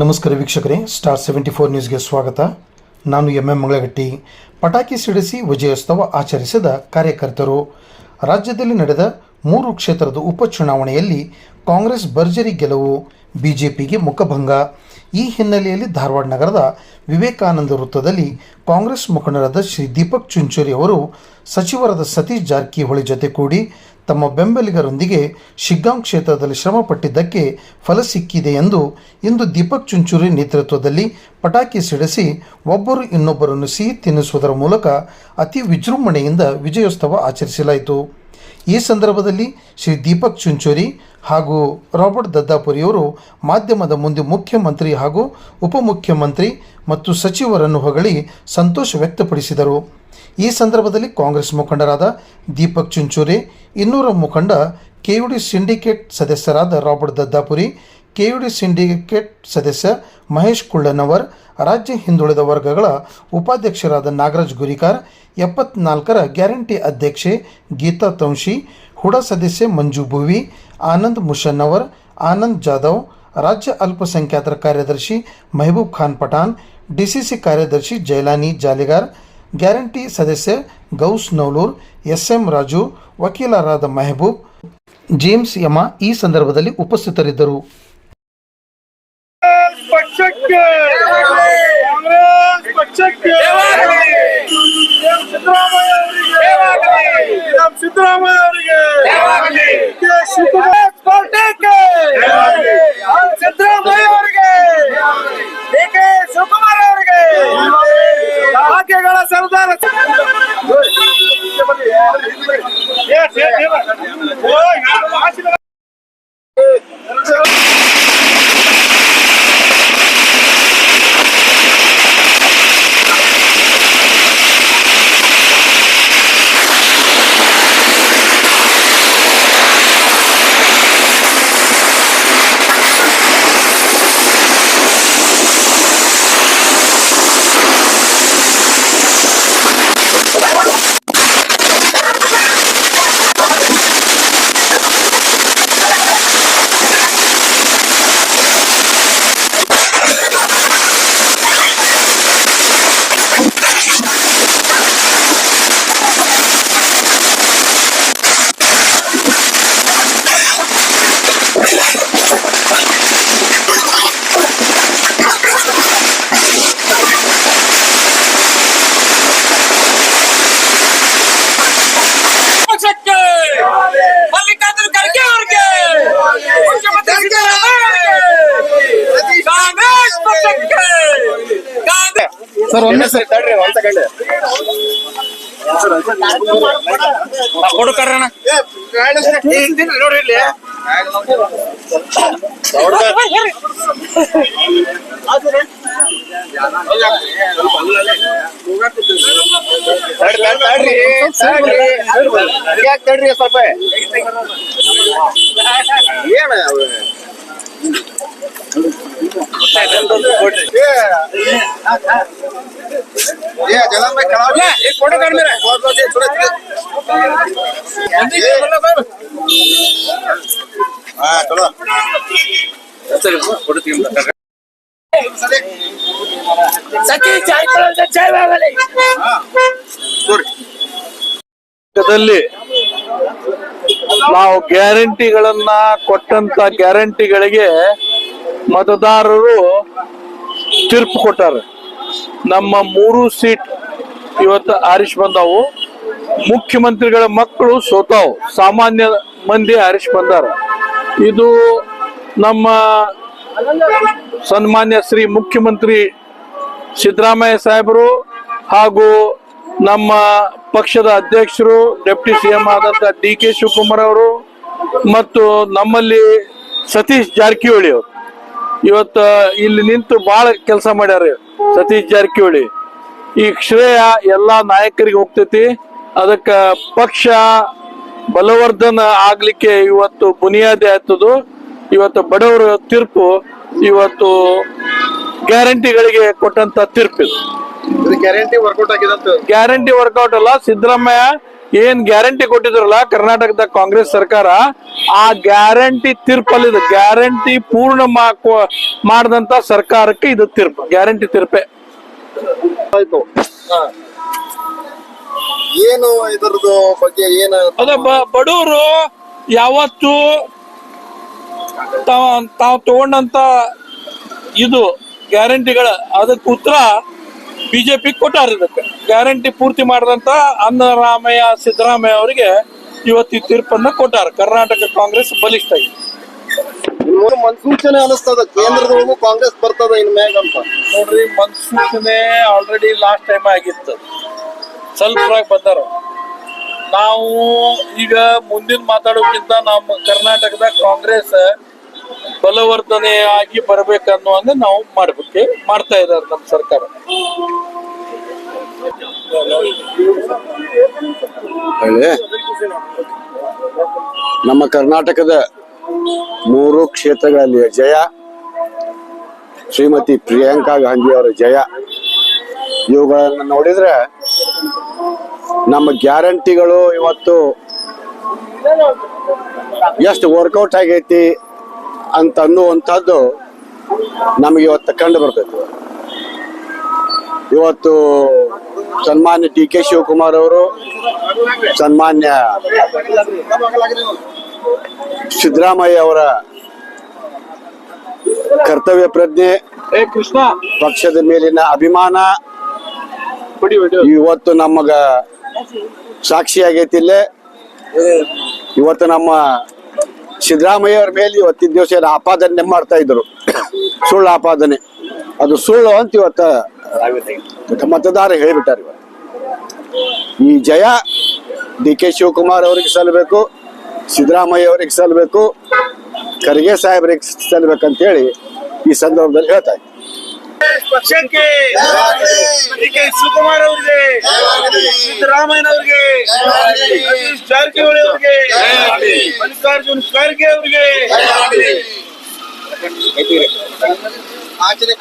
ನಮಸ್ಕಾರ ವೀಕ್ಷಕರೇ star seventy four ನ್ಯೂಸ್ಗೆ ಸ್ವಾಗತ. ನಾನು ಎಂ ಎಂ ಮಂಗಳಗಟ್ಟಿ. ಪಟಾಕಿ ಸಿಡಿಸಿ ವಿಜಯೋತ್ಸವ ಆಚರಿಸಿದ ಕಾರ್ಯಕರ್ತರು. ರಾಜ್ಯದಲ್ಲಿ ನಡೆದ ಮೂರು ಕ್ಷೇತ್ರದ ಉಪಚುನಾವಣೆಯಲ್ಲಿ ಕಾಂಗ್ರೆಸ್ ಭರ್ಜರಿ ಗೆಲುವು, ಬಿಜೆಪಿಗೆ ಮುಖಭಂಗ. ಈ ಹಿನ್ನೆಲೆಯಲ್ಲಿ ಧಾರವಾಡ ನಗರದ ವಿವೇಕಾನಂದ ವೃತ್ತದಲ್ಲಿ ಕಾಂಗ್ರೆಸ್ ಮುಖಂಡರಾದ ಶ್ರೀ ದೀಪಕ್ ಚುಂಚೂರಿ ಅವರು ಸಚಿವರಾದ ಸತೀಶ್ ಜಾರಕಿಹೊಳಿ ಜೊತೆ ಕೂಡಿ ತಮ್ಮ ಬೆಂಬಲಿಗರೊಂದಿಗೆ ಶಿಗ್ಗಾಂವ್ ಕ್ಷೇತ್ರದಲ್ಲಿ ಶ್ರಮಪಟ್ಟಿದ್ದಕ್ಕೆ ಫಲ ಸಿಕ್ಕಿದೆ ಎಂದು ಇಂದು ದೀಪಕ್ ಚುಂಚೂರಿ ನೇತೃತ್ವದಲ್ಲಿ ಪಟಾಕಿ ಸಿಡಿಸಿ ಒಬ್ಬರು ಇನ್ನೊಬ್ಬರನ್ನು ಸಿಹಿ ತಿನ್ನಿಸುವುದರ ಮೂಲಕ ಅತಿ ವಿಜೃಂಭಣೆಯಿಂದ ವಿಜಯೋತ್ಸವ ಆಚರಿಸಲಾಯಿತು. ಈ ಸಂದರ್ಭದಲ್ಲಿ ಶ್ರೀ ದೀಪಕ್ ಚುಂಚೂರಿ ಹಾಗೂ ರಾಬರ್ಟ್ ದದ್ದಾಪುರಿಯವರು ಮಾಧ್ಯಮದ ಮುಂದೆ ಮುಖ್ಯಮಂತ್ರಿ ಹಾಗೂ ಉಪಮುಖ್ಯಮಂತ್ರಿ ಮತ್ತು ಸಚಿವರನ್ನು ಹೊಗಳಿ ಸಂತೋಷ ವ್ಯಕ್ತಪಡಿಸಿದರು. ಈ ಸಂದರ್ಭದಲ್ಲಿ ಕಾಂಗ್ರೆಸ್ ಮುಖಂಡರಾದ ದೀಪಕ್ ಚುಂಚೂರಿ, ಇನ್ನೂರ ಮುಖಂಡ ಕೆಯುಡಿ ಸಿಂಡಿಕೇಟ್ ಸದಸ್ಯರಾದ ರಾಬರ್ಟ್ ದದ್ದಾಪುರಿ, ಕೆಯುಡಿ ಸಿಂಡಿಕೇಟ್ ಸದಸ್ಯ ಮಹೇಶ್ ಕುಳ್ಳನವರ್, ರಾಜ್ಯ ಹಿಂದುಳಿದ ವರ್ಗಗಳ ಉಪಾಧ್ಯಕ್ಷರಾದ ನಾಗರಾಜ್ ಗುರಿಕಾರ್, ಎಪ್ಪತ್ನಾಲ್ಕರ ಗ್ಯಾರಂಟಿ ಅಧ್ಯಕ್ಷೆ ಗೀತಾ ತಂಶಿ, ಹುಡ ಸದಸ್ಯೆ ಮಂಜು ಭುವಿ, ಆನಂದ್ ಮುಷನ್ನವರ್, ಆನಂದ್ ಜಾಧವ್, ರಾಜ್ಯ ಅಲ್ಪಸಂಖ್ಯಾತರ ಕಾರ್ಯದರ್ಶಿ ಮೆಹಬೂಬ್ ಖಾನ್ ಪಠಾಣ್, ಡಿಸಿಸಿ ಕಾರ್ಯದರ್ಶಿ ಜೈಲಾನಿ ಜಾಲಿಗಾರ್ ಗ್ಯಾರಂಟಿ ಸದಸ್ಯ ಗೌಸ್ ನೌಲೂರ್ ಎಸ್ ಎಂ ರಾಜು, ವಕೀಲರಾದ ಮೆಹಬೂಬ್, ಜೇಮ್ಸ್ ಯಮ ಈ ಸಂದರ್ಭದಲ್ಲಿ ಉಪಸ್ಥಿತರಿದ್ದರು. ಪಕ್ಷಕ್ಕೆ. ಭಾಗ್ಯಗಳ ಸರ್ದಾರ ಪಕ್ಷಕ್ಕೆ sir ಒಮ್ಮೆ ಸರ್ ತಡ್ರಿ ಒಂದ್ ಸೆಕೆಂಡ್. ಕೊಡು ಕರ್ರಣ ನೋಡ್ರಿ ಇಲ್ಲಿ. ತಡ್ರಿ ಸ್ವಲ್ಪ? ಏನ? ಅವು? ಚಾಯ್ ಚಾಯ್ ನಾವು ಗ್ಯಾರಂಟಿಗಳನ್ನ ಕೊಟ್ಟಂತ ಗ್ಯಾರಂಟಿಗಳಿಗೆ ಮತದಾರರು ತೀರ್ಪು ಕೊಟ್ಟಾರೆ. ನಮ್ಮ ಮೂರು ಸೀಟ್ ಇವತ್ತು ಆರಿಸ್ ಬಂದಾವು. ಮುಖ್ಯಮಂತ್ರಿಗಳ ಮಕ್ಕಳು ಸೋತಾವು. ಸಾಮಾನ್ಯ ಮಂದಿ ಆರಿಸ್ ಬಂದಾರ. ಇದು ನಮ್ಮ ಸನ್ಮಾನ್ಯ ಶ್ರೀ ಮುಖ್ಯಮಂತ್ರಿ ಸಿದ್ದರಾಮಯ್ಯ ಸಾಹೇಬರು ಹಾಗೂ ನಮ್ಮ ಪಕ್ಷದ ಅಧ್ಯಕ್ಷರು ಡೆಪ್ಟಿ ಸಿ ಎಂ ಆದಂತ ಡಿ ಕೆ ಶಿವಕುಮಾರ್ ಅವರು ಮತ್ತು ನಮ್ಮಲ್ಲಿ ಸತೀಶ್ ಜಾರಕಿಹೊಳಿ ಅವರು. ಇವತ್ತು ಇಲ್ಲಿ ನಿಂತು ಬಹಳ ಕೆಲಸ ಮಾಡ್ಯಾರ ಸತೀಶ್ ಜಾರಕಿಹೊಳಿ. ಈ ಶ್ರೇಯ ಎಲ್ಲಾ ನಾಯಕರಿಗೆ ಹೋಗ್ತೈತಿ. ಅದಕ್ಕ ಪಕ್ಷ ಬಲವರ್ಧನ ಆಗ್ಲಿಕ್ಕೆ ಇವತ್ತು ಬುನಿಯಾದಿ ಆಯ್ತದು. ಇವತ್ತು ಬಡವರ ತೀರ್ಪು ಇವತ್ತು ಗ್ಯಾರಂಟಿಗಳಿಗೆ ಕೊಟ್ಟಂತ ತೀರ್ಪು ಗ್ಯಾರಂಟಿ ವರ್ಕೌಟ್ ಆಗಿದೆ ಗ್ಯಾರಂಟಿ ವರ್ಕೌಟ್ ಅಲ್ಲ ಸಿದ್ದರಾಮಯ್ಯ ಏನ್ ಗ್ಯಾರಂಟಿ ಕೊಟ್ಟಿದ್ರಲ್ಲ ಕರ್ನಾಟಕದ ಕಾಂಗ್ರೆಸ್ ಸರ್ಕಾರ? ಆ ಗ್ಯಾರಂಟಿ ತೀರ್ಪಲ್ಲಿದೆ. ಗ್ಯಾರಂಟಿ ಪೂರ್ಣ ಮಾಡದಂತ ಸರ್ಕಾರಕ್ಕೆ ಇದು ತೀರ್ಪು ಗ್ಯಾರಂಟಿ ತೀರ್ಪೆ. ಆಯ್ತು. ಏನು ಇದರದ್ದು ಬಗ್ಗೆ ಏನು? ಅದ ಬಡವರು ಯಾವತ್ತು ತಾವ್ ತಾವ್ ತಗೊಂಡಂತ ಇದು ಗ್ಯಾರಂಟಿಗಳ ಅದಕ್ಕೆ ಉತ್ತರ ಬಿಜೆಪಿ ಕೊಟ್ಟಾರ ಇದಕ್ಕೆ. ಗ್ಯಾರಂಟಿ ಪೂರ್ತಿ ಮಾಡಿದಂತ ಅನ್ನರಾಮಯ್ಯ ಸಿದ್ದರಾಮಯ್ಯ ಅವರಿಗೆ ಇವತ್ತು ಈ ತೀರ್ಪನ್ನ ಕೊಟ್ಟಾರ. ಕರ್ನಾಟಕ ಕಾಂಗ್ರೆಸ್ ಬಲಿಷ್ಠ ಆಗಿದೆ ಮನ್ಸೂಚನೆ ಮುನ್ಸೂಚನೆ ಅನಿಸ್ತದ. ಕೇಂದ್ರದೊಳಗು ಕಾಂಗ್ರೆಸ್ ಬರ್ತದ ಇನ್ ಮ್ಯಾಗ ಅಂತ. ನೋಡ್ರಿ ಮನ್ಸೂಚನೆ ಆಲ್ರೆಡಿ ಲಾಸ್ಟ್ ಟೈಮ್ ಆಗಿತ್ತು. ಸ್ವಲ್ಪ ಬಂದಾರ. ನಾವು ಈಗ ಮುಂದಿನ ಮಾತಾಡೋಕ್ಕಿಂತ ನಮ್ಮ ಕರ್ನಾಟಕದ ಕಾಂಗ್ರೆಸ್ ಬಲವರ್ಧನೆ ಆಗಿ ಬರ್ಬೇಕನ್ನುವಂಗ ನಾವು ಮಾಡ್ಬೇಕು ಮಾಡ್ತಾ ಇದ್ದಾರೆ ನಮ್ಮ ಸರ್ಕಾರ. ನಮ್ಮ ಕರ್ನಾಟಕದ ಮೂರು ಕ್ಷೇತ್ರಗಳಲ್ಲಿ ಜಯ, ಶ್ರೀಮತಿ ಪ್ರಿಯಾಂಕಾ ಗಾಂಧಿ ಅವರ ಜಯ. ಇವುಗಳನ್ನು ನೋಡಿದ್ರೆ ನಮ್ಮ ಗ್ಯಾರಂಟಿಗಳು ಇವತ್ತು ಎಷ್ಟು ವರ್ಕೌಟ್ ಆಗೈತಿ ಅಂತ ಅನ್ನುವಂಥದ್ದು ನಮಗೆ ಇವತ್ತು ಕಂಡು ಬರ್ತೈತೆ ಇವತ್ತು ಸನ್ಮಾನ್ಯ ಡಿ ಕೆ ಶಿವಕುಮಾರ್ ಅವರು ಸನ್ಮಾನ್ಯ ಸಿದ್ದರಾಮಯ್ಯ ಅವರ ಕರ್ತವ್ಯ ಪ್ರಜ್ಞೆ ಕೃಷ್ಣ! ಪಕ್ಷದ ಮೇಲಿನ ಅಭಿಮಾನ ಇವತ್ತು ನಮಗ ಸಾಕ್ಷಿ ಆಗೈತಿ ಇಲ್ಲೇ. ಇವತ್ತು ನಮ್ಮ ಸಿದ್ದರಾಮಯ್ಯ ಅವ್ರ ಮೇಲೆ ಇವತ್ತಿನ ದಿವಸ ಏನು ಆಪಾದನೆ ಮಾಡ್ತಾ ಇದ್ರು. ಸುಳ್ಳು ಆಪಾದನೆ. ಅದು ಸುಳ್ಳು ಅಂತ ಇವತ್ತ ಮತದಾರ ಹೇಳಿಬಿಟ್ಟಾರೆ ಇವತ್ತು. ಈ ಜಯ ಡಿ ಕೆ ಶಿವಕುಮಾರ್ ಅವ್ರಿಗೆ ಸಲ್ಲಬೇಕು, ಸಿದ್ದರಾಮಯ್ಯ ಅವರಿಗೆ ಸಲ್ಲಬೇಕು, ಖರ್ಗೆ ಸಾಹೇಬ್ರಿಗೆ ಸಲ್ಲಬೇಕಂತ ಹೇಳಿ ಈ ಸಂದರ್ಭದಲ್ಲಿ ಹೇಳ್ತಾ ಇದ್ದೀನಿ ಪಕ್ಷಕ್ಕೆ ಡಿ ಕೆ ಶಿವಕುಮಾರ್ ಅವ್ರಿಗೆ ಸಿದ್ದರಾಮಯ್ಯನವ್ರಿಗೆ ಸತೀಶ್ ಜಾರಕಿಹೊಳಿ ಅವ್ರಿಗೆ ಮಲ್ಲಿಕಾರ್ಜುನ್ ಖರ್ಗೆ ಅವ್ರಿಗೆ ಆಚರಣೆ